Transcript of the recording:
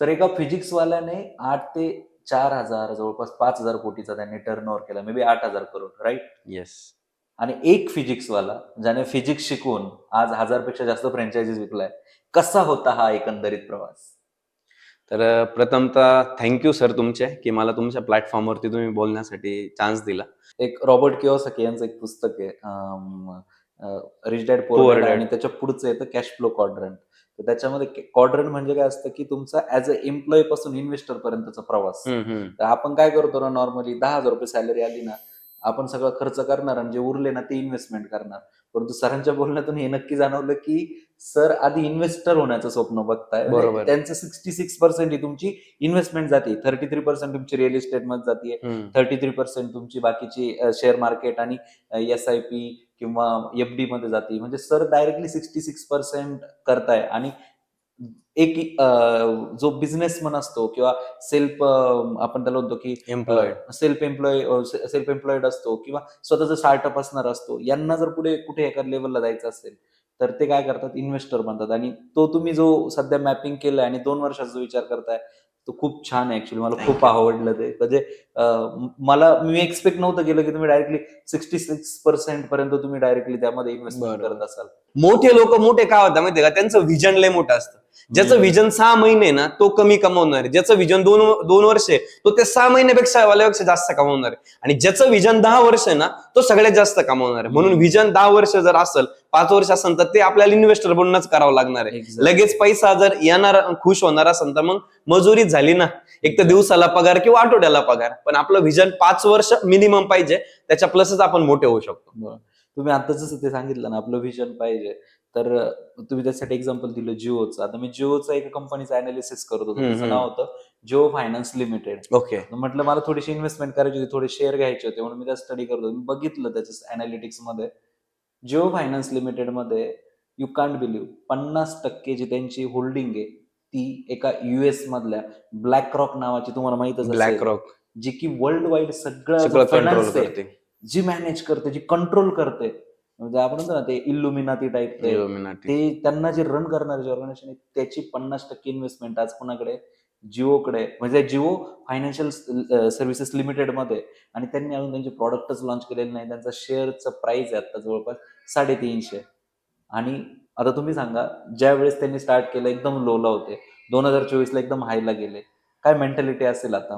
Sir एका फिजिक्सवाल्याने आठ ते चार हजार जवळपास पाच हजार कोटीचा त्यांनी टर्न ओव्हर केला. मे बी आठ हजार करोड राईट येस आणि एक फिजिक्सवाला ज्याने फिजिक्स शिकून आज हजारपेक्षा जास्त फ्रँचायझीज विकलाय कसा होता हा एकंदरीत प्रवास? तर प्रथमतः थँक्यू सर तुमचे की मला तुमच्या प्लॅटफॉर्मवरती तुम्ही बोलण्यासाठी चान्स दिला. एक रॉबर्ट किओसाकी यांचं एक पुस्तक आहे रिच डॅड पोअर. आणि त्याच्या पुढचं येतं कॅश फ्लो क्वाड्रंट तर त्याच्यामध्ये क्वाड्रंट म्हणजे काय असतं की तुमचा ऍज अ एम्प्लॉई पासून इन्व्हेस्टर पर्यंतचा प्रवास. तर आपण काय करतो ना नॉर्मली दहा हजार रुपये सॅलरी आली ना आपण सगळं खर्च करणार आणि जे उरले ना ते इन्व्हेस्टमेंट करणार परंतु सरांच्या बोलण्यातून हे नक्की जाणवलं की सर आधी इन्व्हेस्टर होण्याचं स्वप्न बघताय म्हणजे बरोबर. त्यांचं सिक्स्टी सिक्स पर्सेंट ही तुमची इन्व्हेस्टमेंट जाते थर्टी थ्री पर्सेंट तुमची रिअल इस्टेटमध्ये जाते हम्म. थर्टी थ्री पर्सेंट तुमची बाकीची शेअर मार्केट आणि एस आय पी किंवा एफ डी मध्ये जाते. म्हणजे sir directly sixty six percent करताय. आणि एक जो बिझनेसमन असतो किंवा सेल्फ आपण त्याला म्हणतो की Employed. Self employ self employed असतो किंवा स्वतःचा स्टार्टअप असणार असतो. यांना जर पुढे कुठे एका लेवलला जायचं असेल तर ते काय करतात? इन्व्हेस्टर बनतात. आणि तो तुम्ही जो सध्या मॅपिंग केलाय आणि दोन वर्षाचा जो विचार करताय तो खूप छान आहे ऍक्च्युली मला खूप. आवडलं ते. म्हणजे मला मी एक्सपेक्ट नव्हतं केलं की तुम्ही डायरेक्टली सिक्स्टी सिक्स पर्सेंट पर्यंत तुम्ही डायरेक्टली त्यामध्ये इन्व्हेस्टमेंट. करत असाल. मोठे लोक मोठे काय होतात माहितीये का? त्यांचं व्हिजन लय मोठं असतं. ज्याचं. व्हिजन सहा महिने ना तो कमी कमवणार आहे ज्याचं व्हिजन दोन दोन वर्ष आहे तो ते सहा महिन्यापेक्षा वाल्यापेक्षा जास्त कमवणार आहे आणि ज्याचं व्हिजन दहा वर्ष आहे ना तो सगळ्यात जास्त कमवणार आहे म्हणून. व्हिजन दहा वर्ष जर असेल पाच वर्ष असेल तर ते आपल्याला इन्व्हेस्टर बनूनच करावं लागणार आहे. लगेच पैसा जर येणार खुश होणार असेल तर मग मजुरीच झाली ना एक तर दिवसाला पगार किंवा आठवड्याला पगार पण आपलं व्हिजन पाच वर्ष मिनिमम पाहिजे त्याच्या प्लसच आपण मोठे होऊ शकतो. तुम्ही आता जसं ते सांगितलं ना आपलं व्हिजन पाहिजे तर तुम्ही त्यासाठी एक्झाम्पल दिलं जिओचं. आता मी जिओचं एका कंपनीचं अनालिसिस करत होतो. त्याचं. नाव होतं जिओ फायनान्स लिमिटेड. ओके. म्हटलं मला थोडीशी इन्व्हेस्टमेंट करायची होती थोडे शेअर घ्यायचे होते म्हणून मी त्या स्टडी करत होतो. मी बघितलं त्याच्या अनालिटिक्समध्ये. जिओ फायनान्स लिमिटेडमध्ये यू कांट बिलीव्ह पन्नास टक्के जी त्यांची होल्डिंग आहे ती एका युएस मधल्या ब्लॅक रॉक नावाची तुम्हाला माहितच ब्लॅक रॉक जी की वर्ल्ड वाईड सगळं करते. जी मॅनेज करते जी कंट्रोल करते. म्हणजे आपण म्हणतो ना ते इल्युमिनाती टाईप ते Illuminati. ते त्यांना जे रन करणारे जे ऑर्गनायझेशन आहे त्याची पन्नास टक्के इन्व्हेस्टमेंट आज कोणाकडे? जिओकडे. म्हणजे जिओ फायनान्शियल सर्व्हिसेस लिमिटेडमध्ये. आणि त्यांनी अजून त्यांचे प्रॉडक्टच लॉन्च केलेले नाही त्यांचा शेअरचं प्राइस आहे आता जवळपास साडेतीनशे. आणि आता तुम्ही सांगा ज्या वेळेस त्यांनी स्टार्ट केलं एकदम लोला होते. दोन हजार चोवीसला एकदम हायला गेले. काय मेंटॅलिटी असेल आता?